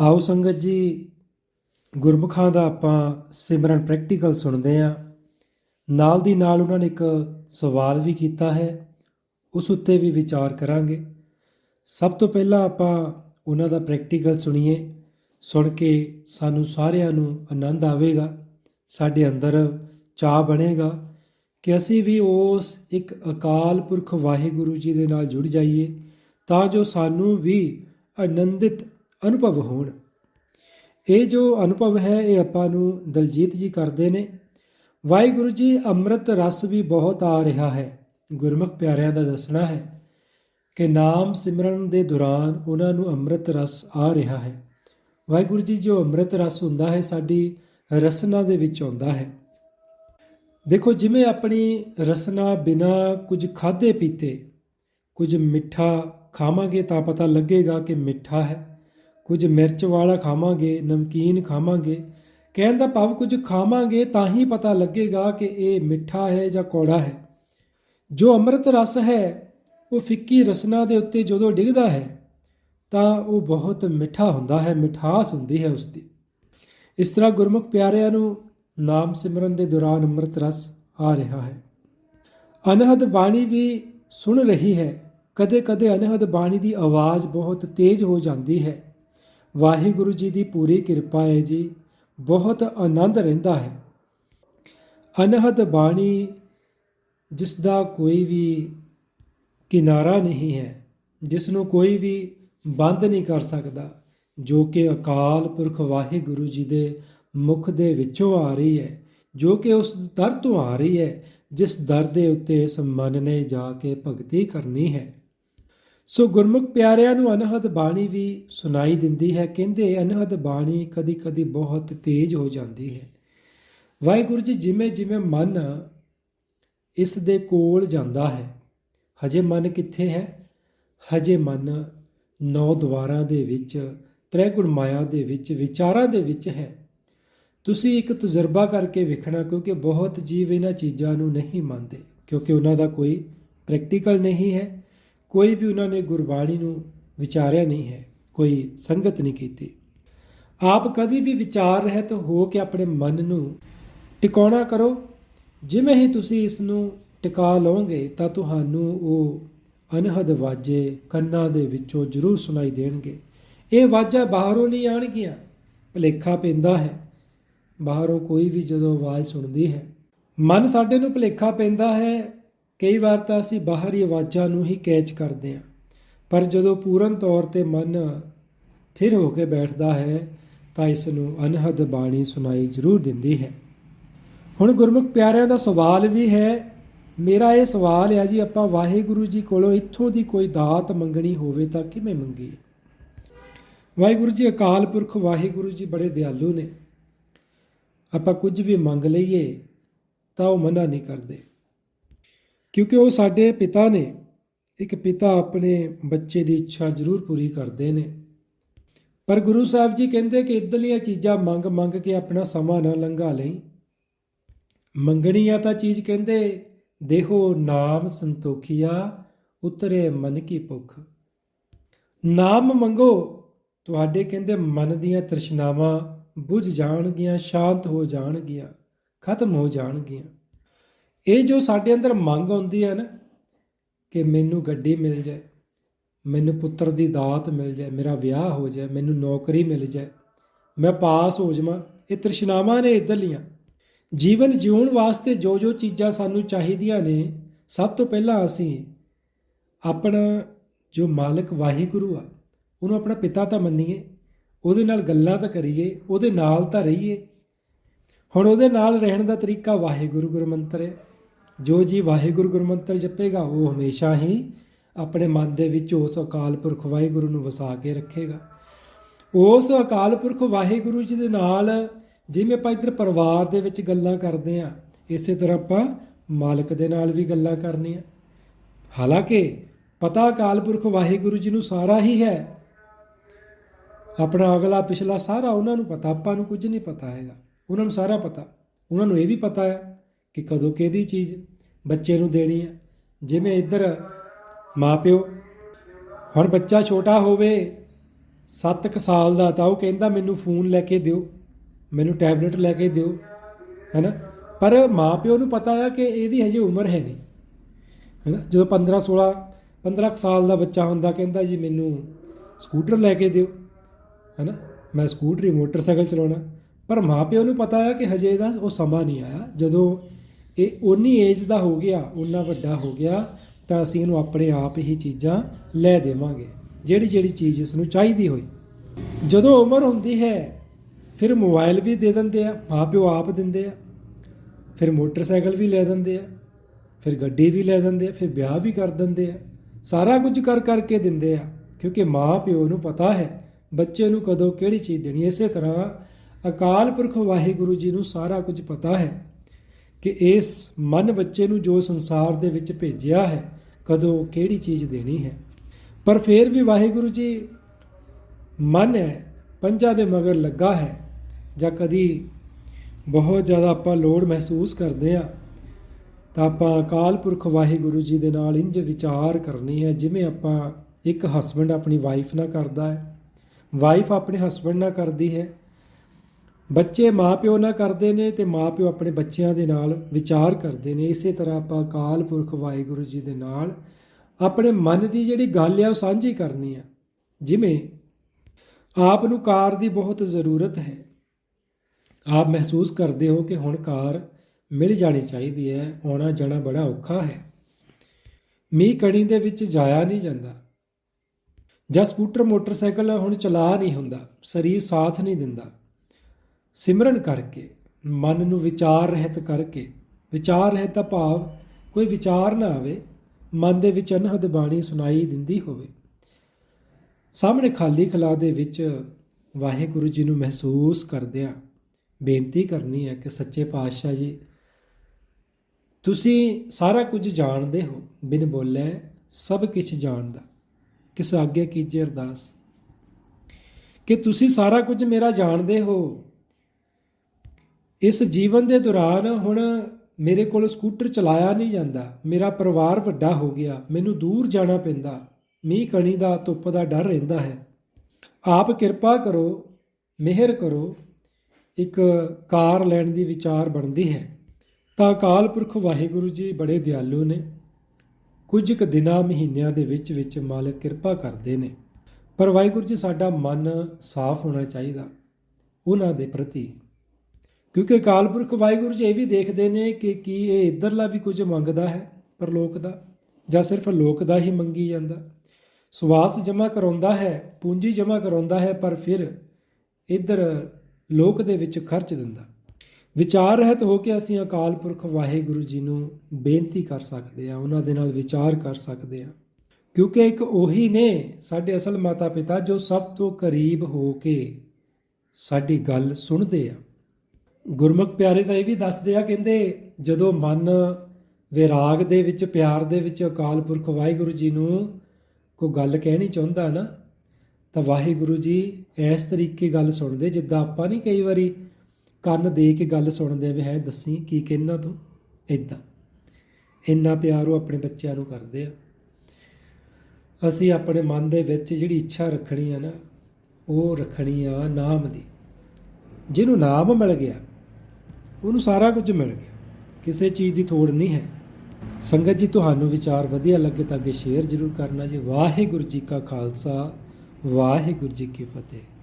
ਆਓ ਸੰਗਤ ਜੀ, ਗੁਰਮੁਖਾਂ ਦਾ ਆਪਾਂ ਸਿਮਰਨ ਪ੍ਰੈਕਟੀਕਲ ਸੁਣਦੇ ਹਾਂ। ਨਾਲ ਦੀ ਨਾਲ ਉਹਨਾਂ ਨੇ ਇੱਕ ਸਵਾਲ ਵੀ ਕੀਤਾ ਹੈ, ਉਸ ਉੱਤੇ ਵੀ ਵਿਚਾਰ ਕਰਾਂਗੇ। ਸਭ ਤੋਂ ਪਹਿਲਾਂ ਆਪਾਂ ਉਹਨਾਂ ਦਾ ਪ੍ਰੈਕਟੀਕਲ ਸੁਣੀਏ। ਸੁਣ ਕੇ ਸਾਨੂੰ ਸਾਰਿਆਂ ਨੂੰ ਆਨੰਦ ਆਵੇਗਾ, ਸਾਡੇ ਅੰਦਰ ਚਾਹ ਬਣੇਗਾ ਕਿ ਅਸੀਂ ਵੀ ਉਸ ਇੱਕ ਅਕਾਲ ਪੁਰਖ ਵਾਹਿਗੁਰੂ ਜੀ ਦੇ ਨਾਲ ਜੁੜ ਜਾਈਏ, ਤਾਂ ਜੋ ਸਾਨੂੰ ਵੀ ਆਨੰਦਿਤ ਅਨੁਭਵ ਹੋਣ। ਇਹ ਜੋ ਅਨੁਭਵ ਹੈ, ਇਹ ਆਪਾਂ ਨੂੰ ਦਲਜੀਤ ਜੀ ਕਰਦੇ ਨੇ। ਵਾਹਿਗੁਰੂ ਜੀ, ਅੰਮ੍ਰਿਤ ਰਸ ਵੀ ਬਹੁਤ ਆ ਰਿਹਾ ਹੈ। ਗੁਰਮੁਖ ਪਿਆਰਿਆਂ ਦਾ ਦੱਸਣਾ ਹੈ ਕਿ ਨਾਮ ਸਿਮਰਨ ਦੇ ਦੌਰਾਨ ਉਹਨਾਂ ਨੂੰ ਅੰਮ੍ਰਿਤ ਰਸ ਆ ਰਿਹਾ ਹੈ। ਵਾਹਿਗੁਰੂ ਜੀ, ਜੋ ਅੰਮ੍ਰਿਤ ਰਸ ਹੁੰਦਾ ਹੈ, ਸਾਡੀ ਰਸਨਾ ਦੇ ਵਿੱਚ ਆਉਂਦਾ ਹੈ। ਦੇਖੋ, ਜਿਵੇਂ ਆਪਣੀ ਰਸਨਾ ਬਿਨਾ ਕੁਝ ਖਾਦੇ ਪੀਤੇ ਕੁਝ ਮਿੱਠਾ ਖਾਵਾਂਗੇ ਤਾਂ ਪਤਾ ਲੱਗੇਗਾ ਕਿ ਮਿੱਠਾ ਹੈ। ਕੁਝ ਮਿਰਚ ਵਾਲਾ ਖਾਵਾਂਗੇ, ਨਮਕੀਨ ਖਾਵਾਂਗੇ। ਕਹਿਣ ਦਾ ਭਾਵ ਕੁਝ ਖਾਵਾਂਗੇ ਤਾਂ ਹੀ ਪਤਾ ਲੱਗੇਗਾ ਕਿ ਇਹ ਮਿੱਠਾ ਹੈ ਜਾਂ ਕੌੜਾ ਹੈ। ਜੋ ਅੰਮ੍ਰਿਤ ਰਸ ਹੈ, ਉਹ ਫਿੱਕੀ ਰਸਨਾ ਦੇ ਉੱਤੇ ਜਦੋਂ ਡਿੱਗਦਾ ਹੈ, ਤਾਂ ਉਹ ਬਹੁਤ ਮਿੱਠਾ ਹੁੰਦਾ ਹੈ, ਮਿਠਾਸ ਹੁੰਦੀ ਹੈ ਉਸ ਦੀ ਇਸ ਤਰ੍ਹਾਂ ਗੁਰਮੁਖ ਪਿਆਰਿਆਂ ਨੂੰ ਨਾਮ ਸਿਮਰਨ ਦੇ ਦੌਰਾਨ ਅੰਮ੍ਰਿਤ ਰਸ ਆ ਰਿਹਾ ਹੈ। ਅਨਹਦ ਬਾਣੀ ਵੀ ਸੁਣ ਰਹੀ ਹੈ। ਕਦੇ-ਕਦੇ ਅਨਹਦ ਬਾਣੀ ਦੀ ਆਵਾਜ਼ ਬਹੁਤ ਤੇਜ਼ ਹੋ ਜਾਂਦੀ ਹੈ। ਵਾਹਿਗੁਰੂ ਜੀ ਦੀ ਪੂਰੀ ਕਿਰਪਾ ਹੈ ਜੀ। ਬਹੁਤ ਆਨੰਦ ਰਹਿੰਦਾ ਹੈ। ਅਨਹਦ ਬਾਣੀ ਜਿਸ ਦਾ ਕੋਈ ਵੀ ਕਿਨਾਰਾ ਨਹੀਂ ਹੈ, ਜਿਸ ਨੂੰ ਕੋਈ ਵੀ ਬੰਦ ਨਹੀਂ ਕਰ ਸਕਦਾ, ਜੋ ਕਿ ਅਕਾਲ ਪੁਰਖ ਵਾਹਿਗੁਰੂ ਜੀ ਦੇ ਮੁਖ ਦੇ ਵਿੱਚੋਂ ਆ ਰਹੀ ਹੈ, ਜੋ ਕਿ ਉਸ ਦਰ ਤੋਂ ਆ ਰਹੀ ਹੈ, ਜਿਸ ਦਰ ਦੇ ਉੱਤੇ ਇਸ ਮਨ ਨੇ ਜਾ ਕੇ ਭਗਤੀ ਕਰਨੀ ਹੈ। ਸੋ ਗੁਰਮੁਖ ਪਿਆਰਿਆਂ ਨੂੰ ਅਨਹਦ ਬਾਣੀ ਵੀ ਸੁਣਾਈ ਦਿੰਦੀ ਹੈ। ਕਹਿੰਦੇ ਅਨਹਦ ਬਾਣੀ ਕਦੀ ਕਦੀ ਬਹੁਤ ਤੇਜ਼ ਹੋ ਜਾਂਦੀ ਹੈ। ਵਾਹਿਗੁਰੂ ਜੀ ਜਿਵੇਂ ਜਿਵੇਂ ਮਨ ਇਸ ਦੇ ਕੋਲ ਜਾਂਦਾ ਹੈ, ਹਜੇ ਮਨ ਕਿੱਥੇ ਹੈ? ਹਜੇ ਮਨ ਨੌ ਦੁਆਰਾਂ ਦੇ ਵਿੱਚ, ਤ੍ਰੈਗੁਣ ਮਾਇਆ ਦੇ ਵਿੱਚ, ਵਿਚਾਰਾਂ ਦੇ ਵਿੱਚ ਹੈ। ਤੁਸੀਂ ਇੱਕ ਤਜਰਬਾ ਕਰਕੇ ਵੇਖਣਾ, ਕਿਉਂਕਿ ਬਹੁਤ ਜੀਵ ਇਹਨਾਂ ਚੀਜ਼ਾਂ ਨੂੰ ਨਹੀਂ ਮੰਨਦੇ, ਕਿਉਂਕਿ ਉਹਨਾਂ ਦਾ ਕੋਈ ਪ੍ਰੈਕਟੀਕਲ ਨਹੀਂ ਹੈ। ਕੋਈ ਵੀ ਉਹਨਾਂ ਨੇ ਗੁਰਬਾਣੀ ਨੂੰ ਵਿਚਾਰਿਆ ਨਹੀਂ ਹੈ, ਕੋਈ ਸੰਗਤ ਨਹੀਂ ਕੀਤੀ। ਆਪ ਕਦੀ ਵੀ ਵਿਚਾਰ ਰਹਿਤ ਹੋ ਕੇ ਆਪਣੇ ਮਨ ਨੂੰ ਟਿਕਾਉਣਾ ਕਰੋ। ਜਿਵੇਂ ਹੀ ਤੁਸੀਂ ਇਸ ਨੂੰ ਟਿਕਾ ਲਓਗੇ ਤਾਂ ਤੁਹਾਨੂੰ ਉਹ ਅਨਹਦ ਵਾਜੇ ਕੰਨਾਂ ਦੇ ਵਿੱਚੋਂ ਜ਼ਰੂਰ ਸੁਣਾਈ ਦੇਣਗੇ। ਇਹ ਵਾਜਾਂ ਬਾਹਰੋਂ ਨਹੀਂ ਆਣਗੀਆਂ ਭਲੇਖਾ ਪੈਂਦਾ ਹੈ। ਬਾਹਰੋਂ ਕੋਈ ਵੀ ਜਦੋਂ ਆਵਾਜ਼ ਸੁਣਦੀ ਹੈ, ਮਨ ਸਾਡੇ ਨੂੰ ਭਲੇਖਾ ਪੈਂਦਾ ਹੈ ਕਈ ਵਾਰ ਤਾਂ ਅਸੀਂ ਬਾਹਰੀ ਆਵਾਜ਼ਾਂ ਨੂੰ ਹੀ ਕੈਚ ਕਰਦੇ ਹਾਂ। ਪਰ ਜਦੋਂ ਪੂਰਨ ਤੌਰ ਤੇ ਮਨ ਥਿਰ ਹੋ ਕੇ ਬੈਠਦਾ ਹੈ, ਤਾਂ ਇਸ ਨੂੰ ਅਨਹਦ ਬਾਣੀ ਸੁਣਾਈ ਜ਼ਰੂਰ ਦਿੰਦੀ ਹੈ। ਹੁਣ ਗੁਰਮੁਖ ਪਿਆਰਿਆਂ ਦਾ ਸਵਾਲ ਵੀ ਹੈ, ਮੇਰਾ ਇਹ ਸਵਾਲ ਹੈ ਜੀ, ਆਪਾਂ ਵਾਹਿਗੁਰੂ ਜੀ ਕੋਲੋਂ ਇੱਥੋਂ ਦੀ ਕੋਈ ਦਾਤ ਮੰਗਣੀ ਹੋਵੇ ਤਾਂ ਕਿਵੇਂ ਮੰਗੀਏ? ਵਾਹਿਗੁਰੂ ਜੀ, ਅਕਾਲ ਪੁਰਖ ਵਾਹਿਗੁਰੂ ਜੀ ਬੜੇ ਦਿਆਲੂ ਨੇ। ਆਪਾਂ ਕੁਝ ਵੀ ਮੰਗ ਲਈਏ ਤਾਂ ਉਹ ਮਨਾ ਨਹੀਂ ਕਰਦੇ। ਕਿਉਂਕਿ ਉਹ ਸਾਡੇ ਪਿਤਾ ਨੇ, ਇੱਕ ਪਿਤਾ ਆਪਣੇ ਬੱਚੇ ਦੀ ਇੱਛਾ ਜ਼ਰੂਰ ਪੂਰੀ ਕਰਦੇ ਨੇ। ਪਰ ਗੁਰੂ ਸਾਹਿਬ ਜੀ ਕਹਿੰਦੇ ਕਿ ਇਦਾਂ ਚੀਜ਼ਾਂ ਮੰਗ ਮੰਗ ਕੇ ਆਪਣਾ ਸਮਾਂ ਨਾ ਲੰਘਾ ਲਈ। ਮੰਗਣੀ ਆ ਤਾਂ ਚੀਜ਼ ਕਹਿੰਦੇ, ਦੇਹੋ ਨਾਮ ਸੰਤੋਖੀਆ, ਉਤਰੇ ਮਨ ਕੀ ਭੁੱਖ। ਨਾਮ ਮੰਗੋ, ਤੁਹਾਡੇ ਕਹਿੰਦੇ ਮਨ ਦੀਆਂ ਤ੍ਰਿਸ਼ਨਾਵਾਂ ਬੁਝ ਜਾਣਗੀਆਂ, ਸ਼ਾਂਤ ਹੋ ਜਾਣਗੀਆਂ, ਖਤਮ ਹੋ ਜਾਣਗੀਆਂ। ਇਹ ਜੋ ਸਾਡੇ ਅੰਦਰ ਮੰਗ ਆਉਂਦੀ ਹੈ ਨਾ ਕਿ ਮੈਨੂੰ ਗੱਡੀ ਮਿਲ ਜਾਏ, ਮੈਨੂੰ ਪੁੱਤਰ ਦੀ ਦਾਤ ਮਿਲ ਜਾਏ, ਮੇਰਾ ਵਿਆਹ ਹੋ ਜਾਏ, ਮੈਨੂੰ ਨੌਕਰੀ ਮਿਲ ਜਾਏ, ਮੈਂ ਪਾਸ ਹੋ ਜਾਵਾਂ, ਇਹ ਤ੍ਰਿਸ਼ਨਾਵਾਂ ਨੇ ਇਧਰਲੀਆਂ ਜੀਵਨ ਜਿਉਣ ਵਾਸਤੇ ਜੋ ਜੋ ਚੀਜ਼ਾਂ ਸਾਨੂੰ ਚਾਹੀਦੀਆਂ ਨੇ, ਸਭ ਤੋਂ ਪਹਿਲਾਂ ਅਸੀਂ ਆਪਣਾ ਜੋ ਮਾਲਕ ਵਾਹਿਗੁਰੂ ਆ, ਉਹਨੂੰ ਆਪਣਾ ਪਿਤਾ ਤਾਂ ਮੰਨੀਏ, ਉਹਦੇ ਨਾਲ ਗੱਲਾਂ ਤਾਂ ਕਰੀਏ, ਉਹਦੇ ਨਾਲ ਤਾਂ ਰਹੀਏ। ਹੁਣ ਉਹਦੇ ਨਾਲ ਰਹਿਣ ਦਾ ਤਰੀਕਾ ਵਾਹਿਗੁਰੂ ਗੁਰਮੰਤਰ ਹੈ। ਜੋ ਜੀ ਵਾਹਿਗੁਰੂ ਗੁਰਮੰਤਰ ਜਪੇਗਾ, ਉਹ ਹਮੇਸ਼ਾ ਹੀ ਆਪਣੇ ਮਨ ਦੇ ਵਿੱਚ ਉਸ ਅਕਾਲ ਪੁਰਖ ਵਾਹਿਗੁਰੂ ਨੂੰ ਵਸਾ ਕੇ ਰੱਖੇਗਾ। ਉਸ ਅਕਾਲ ਪੁਰਖ ਵਾਹਿਗੁਰੂ ਜੀ ਦੇ ਨਾਲ ਜਿਵੇਂ ਆਪਾਂ ਇੱਧਰ ਪਰਿਵਾਰ ਦੇ ਵਿੱਚ ਗੱਲਾਂ ਕਰਦੇ ਆ ਇਸੇ ਤਰ੍ਹਾਂ ਆਪਾਂ ਮਾਲਕ ਦੇ ਨਾਲ ਵੀ ਗੱਲਾਂ ਕਰਨੀਆਂ। ਹਾਲਾਂਕਿ ਪਤਾ ਅਕਾਲ ਪੁਰਖ ਵਾਹਿਗੁਰੂ ਜੀ ਨੂੰ ਸਾਰਾ ਹੀ ਹੈ। ਆਪਣਾ ਅਗਲਾ, ਪਿਛਲਾ ਸਾਰਾ ਉਹਨਾਂ ਨੂੰ ਪਤਾ, ਆਪਾਂ ਨੂੰ ਕੁਝ ਨਹੀਂ ਪਤਾ ਹੈਗਾ। ਉਹਨਾਂ ਨੂੰ ਸਾਰਾ ਪਤਾ। ਉਹਨਾਂ ਨੂੰ ਇਹ ਵੀ ਪਤਾ ਹੈ ਕਿ ਕਦੋਂ ਕਿਹਦੀ ਚੀਜ਼ ਬੱਚੇ ਨੂੰ ਦੇਣੀ ਹੈ ਜਿਵੇਂ ਇੱਧਰ ਮਾਪਿਓ, ਹੁਣ ਬੱਚਾ ਛੋਟਾ ਹੋਵੇ 7 ਸਾਲ ਦਾ ਤਾਂ ਉਹ ਕਹਿੰਦਾ ਮੈਨੂੰ ਫੋਨ ਲੈ ਕੇ ਦਿਓ, ਮੈਨੂੰ ਟੈਬਲੇਟ ਲੈ ਕੇ ਦਿਓ ਹੈਨਾ? ਪਰ ਮਾਪਿਓ ਨੂੰ ਪਤਾ ਆ ਕਿ ਇਹਦੀ ਹਜੇ ਉਮਰ ਹੈ ਨਹੀਂ, ਹੈਨਾ? ਜਦੋਂ 15 16 15 ਕੁ ਸਾਲ ਦਾ ਬੱਚਾ ਹੁੰਦਾ ਕਹਿੰਦਾ, ਜੀ ਮੈਨੂੰ ਸਕੂਟਰ ਲੈ ਕੇ ਦਿਓ ਹੈਨਾ? ਮੈਂ ਸਕੂਟਰੀ ਮੋਟਰਸਾਈਕਲ ਚਲਾਉਣਾ। ਪਰ ਮਾਪਿਓ ਨੂੰ ਪਤਾ ਆ ਕਿ ਹਜੇ ਇਹਦਾ ਉਹ ਸਮਾਂ ਨਹੀਂ ਆਇਆ। ਜਦੋਂ ਇਹ ਉਨੀ ਏਜ ਦਾ ਹੋ ਗਿਆ ਉਨਾ ਵੱਡਾ ਹੋ ਗਿਆ, ਤਾਂ ਅਸੀਂ ਇਹਨੂੰ ਆਪਣੇ ਆਪ ਹੀ ਚੀਜ਼ਾਂ ਲੈ ਦੇਵਾਂਗੇ, ਜਿਹੜੀ ਜਿਹੜੀ ਚੀਜ਼ ਇਸ ਨੂੰ ਚਾਹੀਦੀ ਹੋਈ ਜਦੋਂ ਉਮਰ ਹੁੰਦੀ ਹੈ, ਫਿਰ ਮੋਬਾਈਲ ਵੀ ਦੇ ਦਿੰਦੇ ਆ, ਮਾਪਿਓ ਆਪ ਦਿੰਦੇ ਆ, ਫਿਰ ਮੋਟਰਸਾਈਕਲ ਵੀ ਲੈ ਦਿੰਦੇ ਆ, ਫਿਰ ਗੱਡੀ ਵੀ ਲੈ ਦਿੰਦੇ ਆ, ਫਿਰ ਵਿਆਹ ਵੀ ਕਰ ਦਿੰਦੇ ਆ, ਸਾਰਾ ਕੁਝ ਕਰ ਕਰਕੇ ਦਿੰਦੇ ਆ, ਕਿਉਂਕਿ ਮਾਂ ਪਿਓ ਨੂੰ ਪਤਾ ਹੈ, ਬੱਚੇ ਨੂੰ ਕਦੋਂ ਕਿਹੜੀ ਚੀਜ਼ ਦੇਣੀ ਹੈ। ਇਸੇ ਤਰ੍ਹਾਂ ਅਕਾਲ ਪੁਰਖ ਵਾਹਿਗੁਰੂ ਜੀ ਨੂੰ ਸਾਰਾ ਕੁਝ ਪਤਾ ਹੈ ਕਿ ਇਸ ਮਨ ਬੱਚੇ ਨੂੰ ਜੋ ਸੰਸਾਰ ਦੇ ਵਿੱਚ ਭੇਜਿਆ ਹੈ, ਕਦੋਂ ਕਿਹੜੀ ਚੀਜ਼ ਦੇਣੀ ਹੈ? ਪਰ ਫਿਰ ਵੀ ਵਾਹਿਗੁਰੂ ਜੀ, ਮਨ ਹੈ, ਪੰਜਾਂ ਦੇ ਮਗਰ ਲੱਗਾ ਹੈ, ਜਾਂ ਕਦੀ ਬਹੁਤ ਜ਼ਿਆਦਾ ਆਪਾਂ ਲੋੜ ਮਹਿਸੂਸ ਕਰਦੇ ਆ ਤਾਂ ਆਪਾਂ ਅਕਾਲ ਪੁਰਖ ਵਾਹਿਗੁਰੂ ਜੀ ਦੇ ਨਾਲ ਇੰਜ ਵਿਚਾਰ ਕਰਨੀ ਹੈ, ਜਿਵੇਂ ਆਪਾਂ ਇੱਕ ਹਸਬੰਡ ਆਪਣੀ ਵਾਈਫ ਨਾਲ ਕਰਦਾ ਹੈ। ਵਾਈਫ ਆਪਣੇ ਹਸਬੰਡ ਨਾਲ ਕਰਦੀ ਹੈ ਬੱਚੇ ਮਾਪਿਓ ਨਾਲ ਕਰਦੇ ਨੇ ਤੇ ਮਾਪਿਓ ਆਪਣੇ ਬੱਚਿਆਂ ਦੇ ਨਾਲ ਵਿਚਾਰ ਕਰਦੇ ਨੇ। ਇਸੇ ਤਰ੍ਹਾਂ ਆਪਾਂ ਅਕਾਲ ਪੁਰਖ ਵਾਹਿਗੁਰੂ ਜੀ ਦੇ ਨਾਲ ਆਪਣੇ ਮਨ ਦੀ ਜਿਹੜੀ ਗੱਲ ਆ ਉਹ ਸਾਂਝੀ ਕਰਨੀ ਆ। ਜਿਵੇਂ ਆਪ ਨੂੰ ਕਾਰ ਦੀ ਬਹੁਤ ਜ਼ਰੂਰਤ ਹੈ। ਆਪ ਮਹਿਸੂਸ ਕਰਦੇ ਹੋ ਕਿ ਹੁਣ ਕਾਰ ਮਿਲ ਜਾਣੀ ਚਾਹੀਦੀ ਹੈ, ਆਉਣਾ ਜਾਣਾ ਬੜਾ ਔਖਾ ਹੈ। ਮੀਂਹ ਕਣੀ ਦੇ ਵਿੱਚ ਜਾਇਆ ਨਹੀਂ ਜਾਂਦਾ। ਜਾਂ ਸਕੂਟਰ, ਮੋਟਰਸਾਈਕਲ ਹੁਣ ਚਲਾ ਨਹੀਂ ਹੁੰਦਾ, ਸਰੀਰ ਸਾਥ ਨਹੀਂ ਦਿੰਦਾ। ਸਿਮਰਨ ਕਰਕੇ, ਮਨ ਨੂੰ ਵਿਚਾਰ ਰਹਿਤ ਕਰਕੇ, ਵਿਚਾਰ ਰਹਿਤ ਦਾ ਭਾਵ ਕੋਈ ਵਿਚਾਰ ਨਾ ਆਵੇ, ਮਨ ਦੇ ਵਿੱਚ ਅਨਹਦ ਬਾਣੀ ਸੁਣਾਈ ਦਿੰਦੀ ਹੋਵੇ। ਸਾਹਮਣੇ ਖਾਲੀ ਖਲਾ ਦੇ ਵਿੱਚ ਵਾਹਿਗੁਰੂ ਜੀ ਨੂੰ ਮਹਿਸੂਸ ਕਰਦਿਆਂ ਬੇਨਤੀ ਕਰਨੀ ਹੈ ਕਿ ਸੱਚੇ ਪਾਤਸ਼ਾਹ ਜੀ, ਤੁਸੀਂ ਸਾਰਾ ਕੁਝ ਜਾਣਦੇ ਹੋ, ਬਿਨ ਬੋਲੇ ਸਭ ਕੁਝ ਜਾਣਦਾ। ਕਿਸ ਅੱਗੇ ਕੀਜੇ ਅਰਦਾਸ? ਕਿ ਤੁਸੀਂ ਸਾਰਾ ਕੁਝ ਮੇਰਾ ਜਾਣਦੇ ਹੋ ਇਸ ਜੀਵਨ ਦੇ ਦੌਰਾਨ ਹੁਣ ਮੇਰੇ ਕੋਲ ਸਕੂਟਰ ਚਲਾਇਆ ਨਹੀਂ ਜਾਂਦਾ। ਮੇਰਾ ਪਰਿਵਾਰ ਵੱਡਾ ਹੋ ਗਿਆ। ਮੈਨੂੰ ਦੂਰ ਜਾਣਾ ਪੈਂਦਾ। ਮੀਂਹ ਕਣੀ ਦਾ, ਧੁੱਪ ਦਾ ਡਰ ਰਹਿੰਦਾ ਹੈ। ਆਪ ਕਿਰਪਾ ਕਰੋ, ਮਿਹਰ ਕਰੋ। ਇੱਕ ਕਾਰ ਲੈਣ ਦੀ ਵਿਚਾਰ ਬਣਦੀ ਹੈ। ਤਾਂ ਅਕਾਲ ਪੁਰਖ ਵਾਹਿਗੁਰੂ ਜੀ ਬੜੇ ਦਿਆਲੂ ਨੇ। ਕੁਝ ਕੁ ਦਿਨਾਂ, ਮਹੀਨਿਆਂ ਦੇ ਵਿੱਚ ਵਿੱਚ ਮਾਲਕ ਕਿਰਪਾ ਕਰਦੇ ਨੇ। ਪਰ ਵਾਹਿਗੁਰੂ ਜੀ, ਸਾਡਾ ਮਨ ਸਾਫ਼ ਹੋਣਾ ਚਾਹੀਦਾ। ਉਹਨਾਂ ਦੇ ਪ੍ਰਤੀ ਕਿਉਂਕਿ ਅਕਾਲ ਪੁਰਖ ਵਾਹਿਗੁਰੂ ਜੀ ਇਹ ਵੀ ਦੇਖਦੇ ਨੇ ਕਿ ਕੀ ਇਹ ਇਧਰਲਾ ਵੀ ਕੁਝ ਮੰਗਦਾ ਹੈ ਪਰਲੋਕ ਦਾ, ਜਾਂ ਸਿਰਫ ਲੋਕ ਦਾ ਹੀ ਮੰਗੀ ਜਾਂਦਾ। ਸਵਾਸ ਜਮਾ ਕਰਾਉਂਦਾ ਹੈ, ਪੂੰਜੀ ਜਮਾ ਕਰਾਉਂਦਾ ਹੈ, ਪਰ ਫਿਰ ਇਧਰ ਲੋਕ ਦੇ ਵਿੱਚ ਖਰਚ ਦਿੰਦਾ। ਵਿਚਾਰ ਰਹਿਤ ਹੋ ਕੇ ਅਸੀਂ ਅਕਾਲ ਪੁਰਖ ਵਾਹਿਗੁਰੂ ਜੀ ਨੂੰ ਬੇਨਤੀ ਕਰ ਸਕਦੇ ਹਾਂ, ਉਹਨਾਂ ਦੇ ਨਾਲ ਵਿਚਾਰ ਕਰ ਸਕਦੇ ਹਾਂ। ਕਿਉਂਕਿ ਇੱਕ ਉਹੀ ਨੇ ਸਾਡੇ ਅਸਲ ਮਾਤਾ ਪਿਤਾ ਜੋ ਸਭ ਤੋਂ ਕਰੀਬ ਹੋ ਕੇ ਸਾਡੀ ਗੱਲ ਸੁਣਦੇ ਆ। ਗੁਰਮੁਖ ਪਿਆਰੇ ਤਾਂ ਇਹ ਵੀ ਦੱਸਦੇ ਆ, ਕਹਿੰਦੇ ਜਦੋਂ ਮਨ ਵਿਰਾਗ ਦੇ ਵਿੱਚ, ਪਿਆਰ ਦੇ ਵਿੱਚ ਅਕਾਲ ਪੁਰਖ ਵਾਹਿਗੁਰੂ ਜੀ ਨੂੰ ਕੋਈ ਗੱਲ ਕਹਿਣੀ ਚਾਹੁੰਦਾ ਨਾ, ਤਾਂ ਵਾਹਿਗੁਰੂ ਜੀ ਇਸ ਤਰੀਕੇ ਗੱਲ ਸੁਣਦੇ, ਜਿੱਦਾਂ ਆਪਾਂ ਨਹੀਂ ਕਈ ਵਾਰੀ ਕੰਨ ਦੇ ਕੇ ਗੱਲ ਸੁਣਦੇ ਵੀ, ਹੈ ਦੱਸੀ ਕੀ ਕਹਿਣਾ ਤੂੰ? ਇਦਾਂ ਇੰਨਾ ਪਿਆਰ ਉਹ ਆਪਣੇ ਬੱਚਿਆਂ ਨੂੰ ਕਰਦੇ ਆ। ਅਸੀਂ ਆਪਣੇ ਮਨ ਦੇ ਵਿੱਚ ਜਿਹੜੀ ਇੱਛਾ ਰੱਖਣੀ ਆ ਨਾ, ਉਹ ਰੱਖਣੀ ਆ ਨਾਮ ਦੀ। ਜਿਹਨੂੰ ਨਾਮ ਮਿਲ ਗਿਆ ਉਹਨੂੰ ਸਾਰਾ ਕੁਝ ਮਿਲ ਗਿਆ। ਕਿਸੇ ਚੀਜ਼ ਦੀ ਥੋੜ ਨਹੀਂ ਹੈ। ਸੰਗਤ ਜੀ, ਤੁਹਾਨੂੰ ਵਿਚਾਰ ਵਧੀਆ ਲੱਗੇ ਤਾਂ ਅੱਗੇ ਸ਼ੇਅਰ ਜ਼ਰੂਰ ਕਰਨਾ ਜੀ। ਵਾਹਿਗੁਰੂ ਜੀ ਕਾ ਖਾਲਸਾ, ਵਾਹਿਗੁਰੂ ਜੀ ਕੀ ਫਤਿਹ।